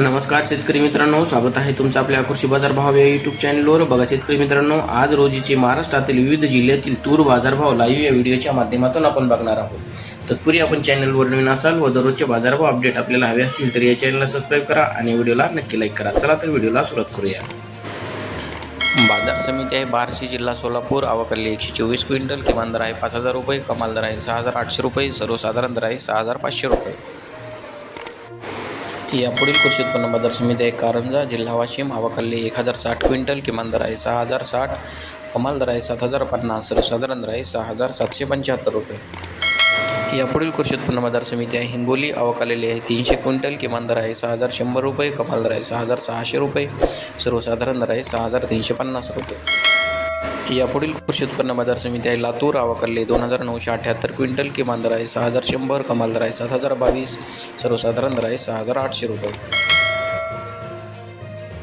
नमस्कार शेतकरी मित्रांनो स्वागत आहे तुमचं आपल्या कृषी बाजार भाव या यूट्यूब चॅनलवर बघा शेतकरी मित्रांनो आज रोजीचे महाराष्ट्रातील विविध जिल्ह्यातील तूर बाजारभाव लाईव्ह या व्हिडिओच्या माध्यमातून आपण बघणार आहोत. तत्पूर्वी आपण चॅनलवर नवीन असाल व दररोजचे बाजारभाव अपडेट आपल्याला हवे असतील तर या चॅनलला सबस्क्राईब करा आणि व्हिडिओला नक्की लाईक करा. चला तर व्हिडिओला सुरुवात करूया. बाजार समिती आहे बार्शी जिल्हा सोलापूर. आवकल्ली एकशे चोवीस क्विंटल. किमान दर आहे पाच हजार रुपये. कमाल दर आहे सहा हजार आठशे रुपये. सर्वसाधारण दर आहे सहा हजार पाचशे रुपये. यापुढील कृषी उत्पन्न बाजार समिती आहे. कारंजा जिल्हा वाशिम आवकल्ली एक हजार साठ क्विंटल किमान दर आहे सहा हजार साठ कमाल दर आहे सात हजार पन्नास सर्वसाधारण दर आहे सहा हजार सातशे पंच्याहत्तर रुपये. यापुढील कृषी उत्पन्न बाजार समिती आहे. हिंगोली आवक आहे तीनशे क्विंटल किमान दर आहे सहा हजार शंभर रुपये कमाल दर आहे सहा हजार सहाशे रुपये सर्वसाधारण दर आहे सहा हजार तीनशे पन्नास रुपये. यापुढील कृषी उत्पन्न बाजार समिती आहे. लातूर आवकल्ले दोन हजार नऊशे अठ्ठ्याहत्तर क्विंटल किमान दर आहे सहा हजार शंभर कमाल दर आहे सात हजार बावीस सर्वसाधारण दर आहे सहा हजार आठशे रुपये.